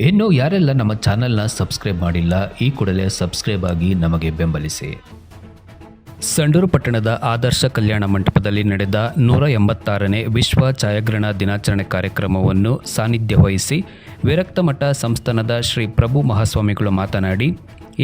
ಇನ್ನು ಯಾರೆಲ್ಲ ನಮ್ಮ ಚಾನೆಲ್ನ ಸಬ್ಸ್ಕ್ರೈಬ್ ಮಾಡಿಲ್ಲ, ಈ ಕೂಡಲೇ ಸಬ್ಸ್ಕ್ರೈಬ್ ಆಗಿ ನಮಗೆ ಬೆಂಬಲಿಸಿ. ಸಂಡೂರು ಪಟ್ಟಣದ ಆದರ್ಶ ಕಲ್ಯಾಣ ಮಂಟಪದಲ್ಲಿ ನಡೆದ ನೂರ ಎಂಬತ್ತಾರನೇ ವಿಶ್ವ ಛಾಯಾಗ್ರಹಣ ದಿನಾಚರಣೆ ಕಾರ್ಯಕ್ರಮವನ್ನು ಸಾನ್ನಿಧ್ಯ ವಹಿಸಿ ವಿರಕ್ತಮಠ ಸಂಸ್ಥಾನದ ಶ್ರೀ ಪ್ರಭು ಮಹಾಸ್ವಾಮಿಗಳು ಮಾತನಾಡಿ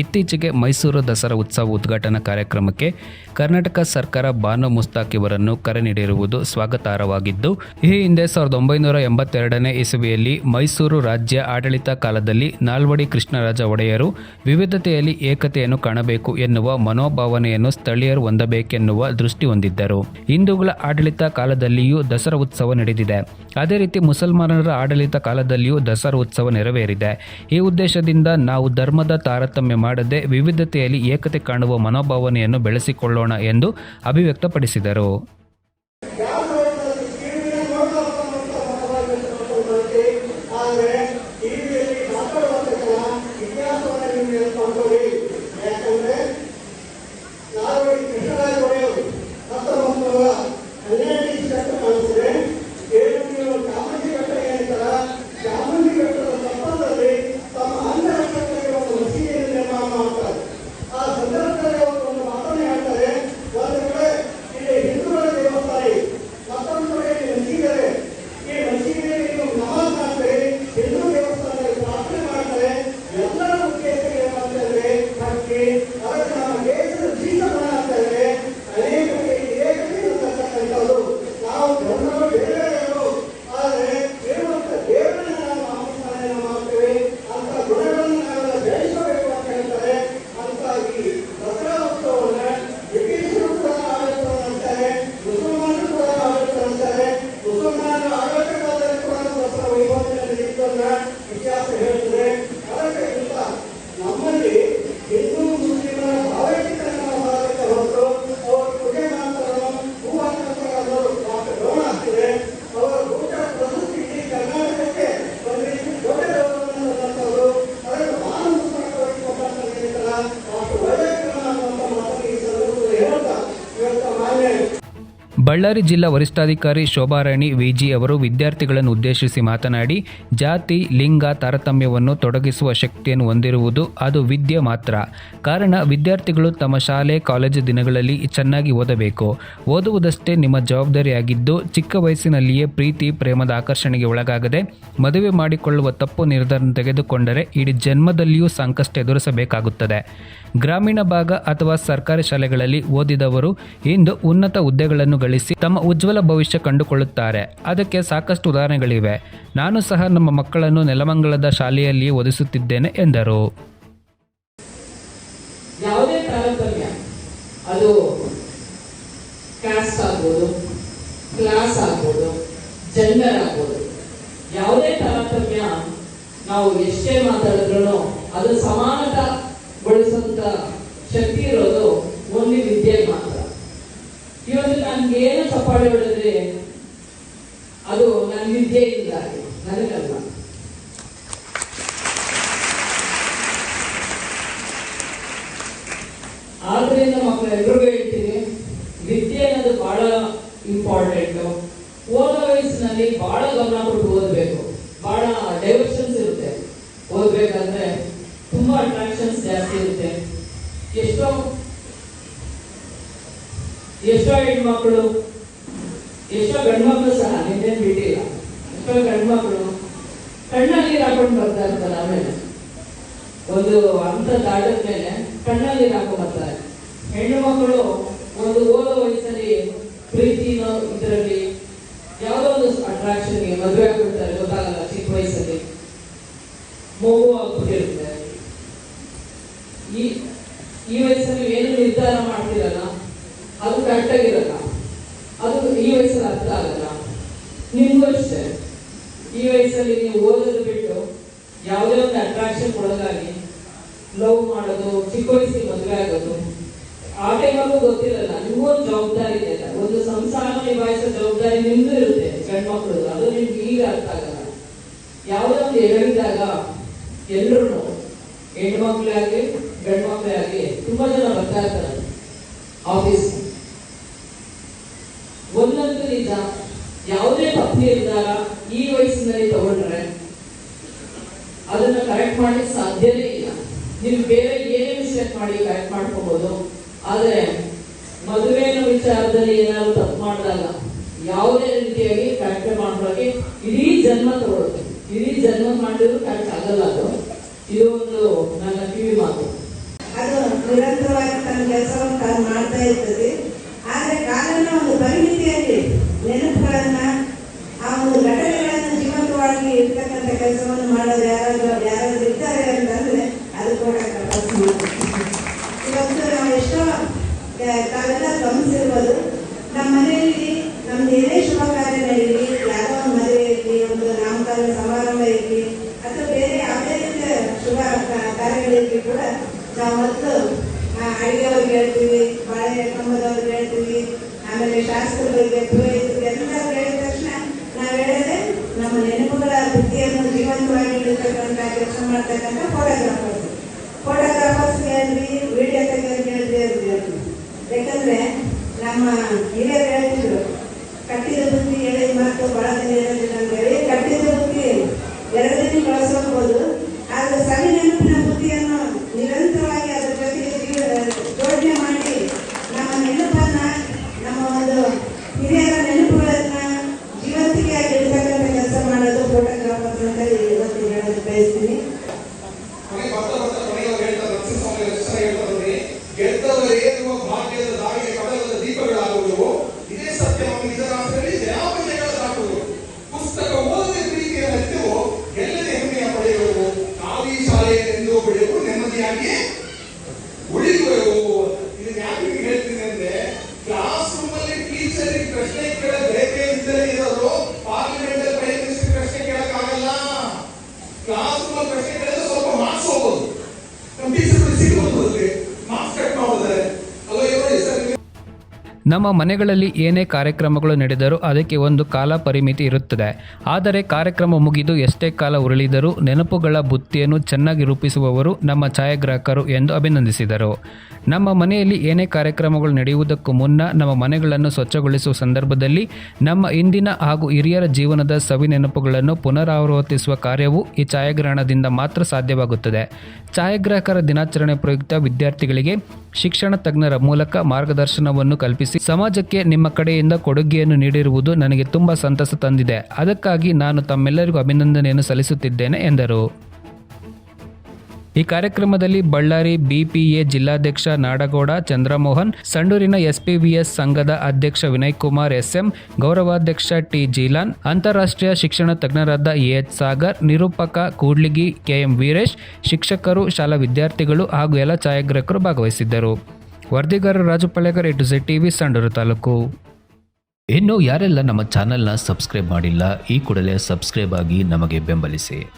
ಇತ್ತೀಚೆಗೆ ಮೈಸೂರು ದಸರಾ ಉತ್ಸವ ಉದ್ಘಾಟನಾ ಕಾರ್ಯಕ್ರಮಕ್ಕೆ ಕರ್ನಾಟಕ ಸರ್ಕಾರ ಬಾನು ಮುಸ್ತಾಕ್ ಇವರನ್ನು ಕರೆ ನೀಡಿರುವುದು ಸ್ವಾಗತಾರ್ಹವಾಗಿದ್ದು, ಈ ಹಿಂದೆ ಸಾವಿರದ ಒಂಬೈನೂರ ಎಂಬತ್ತೆರಡನೇ ಇಸವಿಯಲ್ಲಿ ಮೈಸೂರು ರಾಜ್ಯ ಆಡಳಿತ ಕಾಲದಲ್ಲಿ ನಾಲ್ವಡಿ ಕೃಷ್ಣರಾಜ ಒಡೆಯರು ವಿವಿಧತೆಯಲ್ಲಿ ಏಕತೆಯನ್ನು ಕಾಣಬೇಕು ಎನ್ನುವ ಮನೋಭಾವನೆಯನ್ನು ಸ್ಥಳೀಯರು ಹೊಂದಬೇಕೆನ್ನುವ ದೃಷ್ಟಿ ಹೊಂದಿದ್ದರು. ಹಿಂದೂಗಳ ಆಡಳಿತ ಕಾಲದಲ್ಲಿಯೂ ದಸರಾ ಉತ್ಸವ ನಡೆದಿದೆ. ಅದೇ ರೀತಿ ಮುಸಲ್ಮಾನರ ಆಡಳಿತ ಕಾಲದಲ್ಲಿಯೂ ದಸರಾ ಉತ್ಸವ ನೆರವೇರಿದೆ. ಈ ಉದ್ದೇಶದಿಂದ ನಾವು ಧರ್ಮದ ತಾರತಮ್ಯ ಮಾಡದೆ ವಿವಿಧತೆಯಲ್ಲಿ ಏಕತೆ ಕಾಣುವ ಮನೋಭಾವನೆಯನ್ನು ಬೆಳೆಸಿಕೊಳ್ಳೋಣ ಎಂದು ಅಭಿವ್ಯಕ್ತಪಡಿಸಿದರು ಆದರೆ ಟಿವಿಯಲ್ಲಿ ಮಾತಾಡುವಂತಹ ಇತಿಹಾಸವನ್ನು ನೀವು ನೆನೆಸ್ಕೊಂಡ್ಕೊಳ್ಳಿ ಯಾಕಂದ್ರೆ ನಾಲ್ವಡಿ ಕೃಷ್ಣರಾಜ ಒಡೆಯರು ಹತ್ತೊಂಬತ್ತು ನೂರ ಹನ್ನೆರಡನೇ ಇಸ್ವಿಯಲ್ಲಿ ಕಾಣಿಸಿದೆ ಏನು ನೀವು ಚಾಮುಂಡಿ ಬೆಟ್ಟ ಏನಂತಾರ ಚಾಮುಂಡಿ ಬೆಟ್ಟದ ತಪ್ಪದಲ್ಲಿ ತಮ್ಮ ಅಂಗರಕ್ಷಕರಿಗೆ ಒಂದು ಮಸೀದಿಯನ್ನು ನಿರ್ಮಾಣ ಮಾಡ್ತಾರೆ ಆ ಸಂದರ್ಭದಲ್ಲಿ ಅವರು ಒಂದು ಮಾತನ್ನು ಹೇಳ್ತಾರೆ ಒಂದು ಕಡೆ ಇಲ್ಲಿ ಹಿಂದೂಗಳ ದೇವಸ್ಥಾನ ಇದೆ ಮತ್ತೊಂದು ಕಡೆ ಇಲ್ಲಿ ಮಸೀದಿ ಇದೆ ಈ ಮಸೀದಿಯಲ್ಲಿ ನೀವು ನಮಾಜ್ ಮಾಡ್ತಾರೆ ಹಿಂದೂ ದೇವಸ್ಥಾನದಲ್ಲಿ ಪ್ರಾರ್ಥನೆ ಮಾಡ್ತಾರೆ ಎಲ್ಲರ ಉದ್ದೇಶ ಏನಂತಂದ್ರೆ ಭಕ್ತಿ ಅದಕ್ಕೆ ನಮ್ಮ ದೇಶದ ಜೀವನ ಅಂತಂದ್ರೆ ಅನೇಕರಿಗೆ ಏಕತೆ ಇರತಕ್ಕಂಥದ್ದು ನಾವು ಧರ್ಮಗಳು ಬೇರೆ ಬೇರೆಗಳು ಆದರೆ ಇರುವಂತ ದೇವರನ್ನ ನಾವು ನಾಮಸ್ಮರಣೆ ಮಾಡ್ತೇವೆ ಅಂತ ಗುಣಗಳನ್ನು ನಾವೆಲ್ಲ ಬೆಳೆಸಬೇಕು ಅಂತ ಹೇಳ್ತಾರೆ ಅಂತ ಈ ದಸರಾ ಉತ್ಸವವನ್ನ ಬ್ರಿಟಿಷರು ಕೂಡ ಆಡಳಿತ ಅಂತಾರೆ ಮುಸಲ್ಮಾನರು ಕೂಡ ಆಡಳಿತ ಅಂತಾರೆ ಮುಸಲ್ಮಾನರ ಆಡಳಿತ ಕಾಲದಲ್ಲಿ ಕೂಡ ದಸರಾ ವೈಭವದಿಂದ ನಡೆಯುತ್ತನ್ನ ಇತಿಹಾಸ ಹೇಳ್ತದೆ ಅದಕ್ಕೆ ಇಂಥ ನಮ್ಮಲ್ಲಿ ಹಿಂದೂ ಮುಸ್ಲಿಮರ ಭಾವೈಕ್ಯತೆಯನ್ನು ನಾವು ಮಾಡಲಿಕ್ಕೆ ಹೊರತು ಅವರು ಪೂಜೆ ಮಾಡ್ತಾರೋ ಹೂ ಹಾಕ್ತಾರೆ ಅನ್ನೋದು ಮಾತ್ರ ಗೌರವ ಆಗ್ತಿದೆ ಅವರ ಊಟ ಪ್ರಶಸ್ತಿ ಇಡೀ ಕರ್ನಾಟಕಕ್ಕೆ ಒಂದು ರೀತಿ ದೊಡ್ಡ ಗೌರವವನ್ನು ತಂದಂಥದ್ದು ಅದಕ್ಕೆ ಮಾನವ ಮುಸ್ಲಿಮರಿಗೆ ಕೊಟ್ಟಂತ ಹೇಳ್ತಾರ ಅಷ್ಟು ಒಳ್ಳೆಯ ಕ್ರಮ ಅನ್ನುವಂಥ ಮಾತನ್ನು ಈ ಸಂದರ್ಭದಲ್ಲಿ ಹೇಳ್ತಾ ಇವತ್ತು ಮಾನ್ಯ ಬಳ್ಳಾರಿ ಜಿಲ್ಲಾ ವರಿಷ್ಠಾಧಿಕಾರಿ ಶೋಭಾರಾಣಿ ವಿಜಿ ಅವರು ವಿದ್ಯಾರ್ಥಿಗಳನ್ನು ಉದ್ದೇಶಿಸಿ ಮಾತನಾಡಿ, ಜಾತಿ, ಲಿಂಗ, ತಾರತಮ್ಯವನ್ನು ತೊಡಗಿಸುವ ಶಕ್ತಿಯನ್ನು ಹೊಂದಿರುವುದು ಅದು ವಿದ್ಯೆ ಮಾತ್ರ. ಕಾರಣ, ವಿದ್ಯಾರ್ಥಿಗಳು ತಮ್ಮ ಶಾಲೆ, ಕಾಲೇಜು ದಿನಗಳಲ್ಲಿ ಚೆನ್ನಾಗಿ ಓದಬೇಕು. ಓದುವುದಷ್ಟೇ ನಿಮ್ಮ ಜವಾಬ್ದಾರಿಯಾಗಿದ್ದು, ಚಿಕ್ಕ ವಯಸ್ಸಿನಲ್ಲಿಯೇ ಪ್ರೀತಿ, ಪ್ರೇಮದ ಆಕರ್ಷಣೆಗೆ ಒಳಗಾಗದೆ, ಮದುವೆ ಮಾಡಿಕೊಳ್ಳುವ ತಪ್ಪು ನಿರ್ಧಾರ ತೆಗೆದುಕೊಂಡರೆ ಇಡೀ ಜನ್ಮದಲ್ಲಿಯೂ ಸಂಕಷ್ಟ ಎದುರಿಸಬೇಕಾಗುತ್ತದೆ. ಗ್ರಾಮೀಣ ಭಾಗ ಅಥವಾ ಸರ್ಕಾರಿ ಶಾಲೆಗಳಲ್ಲಿ ಓದಿದವರು ಇಂದು ಉನ್ನತ ಹುದ್ದೆಗಳನ್ನು ಗಳಿಸಿ ತಮ್ಮ ಉಜ್ವಲ ಭವಿಷ್ಯ ಕಂಡುಕೊಳ್ಳುತ್ತಾರೆ. ಅದಕ್ಕೆ ಸಾಕಷ್ಟು ಉದಾಹರಣೆಗಳಿವೆ. ನಾನು ಸಹ ನಮ್ಮ ಮಕ್ಕಳನ್ನು ನೆಲಮಂಗಲದ ಶಾಲೆಯಲ್ಲಿ ಓದಿಸುತ್ತಿದ್ದೇನೆ ಎಂದರು. ಯಾವುದೇ ತಾರತಮ್ಯ. ಅದು ಕ್ಯಾಸ್ಟ್ ಆಗ್ಬೋದು ಕ್ಲಾಸ್ ಆಗ್ಬೋದು ಜೆಂಡರ್ ಆಗ್ಬೋದು. ಯಾವುದೇ ತಾರತಮ್ಯ ನಾವು ಎಷ್ಟೇ ಮಾತಾಡಿದ್ರು ಅದು ಸಮಾನತಗೊಳಿಸುವಂತ ಶಕ್ತಿ ಇರೋದು ವಿದ್ಯೆ ಅನ್ನೋದು ಬಹಳ ಇಂಪಾರ್ಟೆಂಟ್ ಓದೋ ವಯಸ್ಸಿನಲ್ಲಿ ಬಹಳ ಗಮನ ಕೊಟ್ಟು ಓದಬೇಕು. ಬಹಳ ಡೈವರ್ಷನ್ಸ್ ಇರುತ್ತೆ. ಓದ್ಬೇಕಂದ್ರೆ ತುಂಬಾ ಅಟ್ರಾಕ್ಷನ್ಸ್ ಜಾಸ್ತಿ ಇರುತ್ತೆ. ಎಷ್ಟೋ ಎಷ್ಟೋ ಹೆಣ್ಮಕ್ಳು, ಎಷ್ಟೋ ಗಂಡ್ಮಕ್ಳು ಸಹ ನಿನ್ನೇನು ಬಿಟ್ಟಿಲ್ಲ. ಎಷ್ಟೋ ಗಂಡ್ಮಕ್ಳು ಕಣ್ಣಲ್ಲಿ ನೀರು ಹಾಕೊಂಡು ಬರ್ತಾ ಇರ್ತಾರೆ ಆಮೇಲೆ. ಒಂದು ಅಂತ ದಾಟದ ಮೇಲೆ ಕಣ್ಣಲ್ಲಿ ಹಾಕೊಂಬರ್ತಾರೆ ಹೆಣ್ಣು ಮಕ್ಕಳು ಒಂದು ಓದೋ ವಯಸ್ಸಲ್ಲಿ ಪ್ರೀತಿನೋ ಇದರಲ್ಲಿ ಯಾವುದೋ ಒಂದು ಅಟ್ರಾಕ್ಷನ್ಗೆ ಮದುವೆ ಆಗ್ಬಿಡ್ತಾರೆ, ಗೊತ್ತಾಗಲ್ಲ, ಚಿಕ್ಕ ವಯಸ್ಸಲ್ಲಿ. ಮಗು ಆಗ್ಬಿಟ್ಟಿರುತ್ತೆ ಈ ಈ ವಯಸ್ಸಲ್ಲಿ ಏನು ನಿರ್ಧಾರ ಮಾಡ್ತಿರಲ್ಲ, ಅದು ಕರೆಕ್ಟಾಗಿರಲ್ಲ ಅದು ಈ ವಯಸ್ಸಲ್ಲಿ ಅರ್ಥ ಆಗಲ್ಲ. ನಿಮ್ಗೂ ಅಷ್ಟೇ. ಈ ವಯಸ್ಸಲ್ಲಿ ನೀವು ಓದೋದು ಬಿಟ್ಟು ಯಾವುದೇ ಒಂದು ಅಟ್ರಾಕ್ಷನ್ ಒಳಗಾಗಿ ಲವ್ ಮಾಡೋದು, ಚಿಕ್ಕ ವಯಸ್ಸಿಗೆ ಮದುವೆ ಆಗೋದು ಆ ಟೈಮಲ್ಲೂ ಗೊತ್ತಿರಲ್ಲ ನಿಮಗೂ ಒಂದು ಜವಾಬ್ದಾರಿ ಇದೆ. ಒಂದು ಸಂಸಾರ ನಿಭಾಯಿಸೋ ಜವಾಬ್ದಾರಿ ನಿಮ್ದು ಇರುತ್ತೆ, ಗಂಡ್ಮಕ್ಳು. ಅದು ನಿಮ್ಗೆ ಈಗ ಅರ್ಥ ಆಗಲ್ಲ. ಯಾವುದೊಂದು ಹೇಳಿದಾಗ ಎಲ್ರು ಹೆಣ್ಮಕ್ಳೇ ಆಗಲಿ ಗಂಡ್ಮಕ್ಳೇ ಆಗಲಿ ತುಂಬಾ ಜನ ಬರ್ತಾ ಇರ್ತಾರೆ ಆಫೀಸ್ ಒಂದಂತೂ ನಿಜ ಯಾವುದೇ ತಪ್ಪು ನಿರ್ಧಾರ ಈ ವಯಸ್ಸಿನಲ್ಲಿ ತಗೊಂಡ್ರೆ ಅದನ್ನ ಕರೆಕ್ಟ್ ಮಾಡ್ಲಿಕ್ಕೆ ಸಾಧ್ಯನೇ ಇಲ್ಲ. ನೀವು ಬೇರೆ ಏನೇ ಮಿಸ್ಟೇಕ್ ಮಾಡಿ ಕರೆಕ್ಟ್ ಮಾಡ್ಕೋಬಹುದು ಆದ್ರೆ ಮದುವೆನ ವಿಚಾರದಲ್ಲಿ ಏನಾದ್ರು ತಪ್ಪು ಮಾಡಿದಾಗ ಯಾವುದೇ ರೀತಿಯಾಗಿ ಕರೆಕ್ಟ್ ಮಾಡೋಕೆ ಇಡೀ ಜನ್ಮ ತಗೊಳುತ್ತೆ. ಇಡೀ ಜನ್ಮ ಮಾಡಿದ್ರು ಕರೆಕ್ಟ್ ಆಗಲ್ಲ ಅದು. ಇದು ಒಂದು ನನ್ನ ಕಿವಿ ಮಾತು. ಅದು ನಿರಂತರವಾಗಿ ತನ್ನ ಕೆಲಸವನ್ನು ತಾನು ಮಾಡ್ತಾ ಇರ್ತದೆ. ಆದರೆ ಕಾಲನ ಒಂದು ಪರಿಮಿತಿಯಲ್ಲಿ ನೆನಪುಗಳನ್ನ ಆ ಒಂದು ಘಟನೆಗಳನ್ನ ಜೀವಂತವಾಗಿ ಇರ್ತಕ್ಕಂಥ ಕೆಲಸವನ್ನು ಮಾಡೋದು ಯಾರಾದ್ರೂ ಯಾರಾದ್ರೂ ಇದ್ದಾರೆ ಅಂತಂದ್ರೆ ಅದು ಕೂಡ ತಪಸ್ಸು ಮಾತ್ರ. ಇವತ್ತು ನಾವು ಎಷ್ಟೋ ಕ- ತಾವೆಲ್ಲ ಗಮನಿಸಿರ್ಬೋದು ನಮ್ಮ ಮನೆಯಲ್ಲಿ ನಮ್ದು ಏನೇ ಶುಭ ಕಾರ್ಯ ನಡೀಲಿ ಯಾವುದೋ ಒಂದು ಮದುವೆ ಇರಲಿ ಒಂದು ನಾಮಕರಣ ಸಮಾರಂಭ ಇರಲಿ ಅಥವಾ ಬೇರೆ ಯಾವುದೇ ರೀತಿಯ ಶುಭ ಕ- ಕಾರ್ಯಗಳಿರಲಿ ಕೂಡ ನಾವು ಮೊದಲು ಅಡಿಗೆಯವ್ರಿಗೆ ಹೇಳ್ತೀವಿ ಬಾಳೆ ಕಂಬದವ್ರಿಗೆ ಹೇಳ್ತೀವಿ ಆಮೇಲೆ ಶಾಸ್ತ್ರಗಳಿಗೆ ಪುರೋಹಿತರಿಗೆ ಎಲ್ಲರೂ ಹೇಳಿದ ತಕ್ಷಣ ನಾವು ಹೇಳೋದೇ ನಮ್ಮ ನೆನಪುಗಳ ಬುದ್ಧಿಯನ್ನು ಇಡತಕ್ಕಂಥ ಕೆಲಸ ಮಾಡ್ತಕ್ಕಂಥ ಫೋಟೋಗ್ರಾಫರ್ಸ್ ಫೋಟೋಗ್ರಾಫರ್ಸ್ಗೆ ಹೇಳಿದ್ವಿ ವಿಡಿಯೋ ತೆಗೆಯೋದು ಹೇಳಿದ್ವಿ ಹೇಳ್ತೀವಿ ಯಾಕಂದ್ರೆ ನಮ್ಮ ಹಿರಿಯರು ಹೇಳ್ತಿದ್ರು, ಕಟ್ಟಿದ ಬುದ್ಧಿ ಹೇಳಿದ ಮಾತು ಬಹಳ ದಿನ ಇರೋದಿಲ್ಲ ಅಂತ ಹೇಳಿ ಕಟ್ಟಿದ ಬುದ್ಧಿ ಎರಡು ದಿನ ಬಳಸಬಹುದು ಆದ್ರೆ ಸವಿ ನೆನಪಿನ ಬುದ್ಧಿಯನ್ನು ನಿರಂತರವಾಗಿ ಅದರ ಜೊತೆಗೆ ಜೀವ ಜೋಡಣೆ ಮಾಡಿ ನಮ್ಮ ನೆನಪನ್ನ ನಮ್ಮ ಒಂದು ಹಿರಿಯರ ನೆನಪುಗಳನ್ನ ಜೀವಂತಿಕೆಯಾಗಿ ಇಡ್ತಕ್ಕಂಥ ಕೆಲಸ ಮಾಡೋದು ಫೋಟೋಗ್ರಾಫರ್ಸ್ ಅಂತ ಇವತ್ತು ಹೇಳೋದು ನಮ್ಮ ಮನೆಗಳಲ್ಲಿ ಏನೇ ಕಾರ್ಯಕ್ರಮಗಳು ನಡೆದರೂ ಅದಕ್ಕೆ ಒಂದು ಕಾಲ ಪರಿಮಿತಿ ಇರುತ್ತದೆ. ಆದರೆ ಕಾರ್ಯಕ್ರಮ ಮುಗಿದು ಎಷ್ಟೇ ಕಾಲ ಉರುಳಿದರೂ ನೆನಪುಗಳ ಬುತ್ತಿಯನ್ನು ಚೆನ್ನಾಗಿ ರೂಪಿಸುವವರು ನಮ್ಮ ಛಾಯಾಗ್ರಾಹಕರು ಎಂದು ಅಭಿನಂದಿಸಿದರು. ನಮ್ಮ ಮನೆಯಲ್ಲಿ ಏನೇ ಕಾರ್ಯಕ್ರಮಗಳು ನಡೆಯುವುದಕ್ಕೂ ಮುನ್ನ ನಮ್ಮ ಮನೆಗಳನ್ನು ಸ್ವಚ್ಛಗೊಳಿಸುವ ಸಂದರ್ಭದಲ್ಲಿ ನಮ್ಮ ಇಂದಿನ ಹಾಗೂ ಹಿರಿಯರ ಜೀವನದ ಸವಿ ನೆನಪುಗಳನ್ನು ಪುನರಾವರ್ತಿಸುವ ಕಾರ್ಯವು ಈ ಛಾಯಾಗ್ರಹಣದಿಂದ ಮಾತ್ರ ಸಾಧ್ಯವಾಗುತ್ತದೆ. ಛಾಯಾಗ್ರಾಹಕರ ದಿನಾಚರಣೆ ಪ್ರಯುಕ್ತ ವಿದ್ಯಾರ್ಥಿಗಳಿಗೆ ಶಿಕ್ಷಣ ತಜ್ಞರ ಮೂಲಕ ಮಾರ್ಗದರ್ಶನವನ್ನು ಕಲ್ಪಿಸಿ ಸಮಾಜಕ್ಕೆ ನಿಮ್ಮ ಕಡೆಯಿಂದ ಕೊಡುಗೆಯನ್ನು ನೀಡಿರುವುದು ನನಗೆ ತುಂಬಾ ಸಂತಸ ತಂದಿದೆ. ಅದಕ್ಕಾಗಿ ನಾನು ತಮ್ಮೆಲ್ಲರಿಗೂ ಅಭಿನಂದನೆಯನ್ನು ಸಲ್ಲಿಸುತ್ತಿದ್ದೇನೆ, ಎಂದರು. ಈ ಕಾರ್ಯಕ್ರಮದಲ್ಲಿ ಬಳ್ಳಾರಿ ಬಿಪಿಎ ಜಿಲ್ಲಾಧ್ಯಕ್ಷ ನಾಡಗೌಡ, ಚಂದ್ರಮೋಹನ್, ಸಂಡೂರಿನ ಎಸ್ಪಿವಿಎಸ್ ಸಂಘದ ಅಧ್ಯಕ್ಷ ವಿನಯ್ ಕುಮಾರ್ ಎಸ್ಎಂ ಗೌರವಾಧ್ಯಕ್ಷ ಟಿ ಜೀಲಾನ್ ಅಂತಾರಾಷ್ಟ್ರೀಯ ಶಿಕ್ಷಣ ತಜ್ಞರಾದ ಎಚ್ ಸಾಗರ್ ನಿರೂಪಕ ಕೂಡ್ಲಿಗಿ ಕೆಎಂ ವೀರೇಶ್, ಶಿಕ್ಷಕರು, ಶಾಲಾ ವಿದ್ಯಾರ್ಥಿಗಳು ಹಾಗೂ ಎಲ್ಲ ಛಾಯಾಗ್ರಾಹಕರು ಭಾಗವಹಿಸಿದ್ದರು. ವರದಿಗಾರ Raju Pallegar A to Z TV, Sandur taluk. ಇನ್ನು ಯಾರೆಲ್ಲ ನಮ್ಮ ಚಾನೆಲ್ನ ಸಬ್ಸ್ಕ್ರೈಬ್ ಮಾಡಿಲ್ಲ, ಈ ಕೂಡಲೇ ಸಬ್ಸ್ಕ್ರೈಬ್ ಆಗಿ ನಮಗೆ ಬೆಂಬಲಿಸಿ.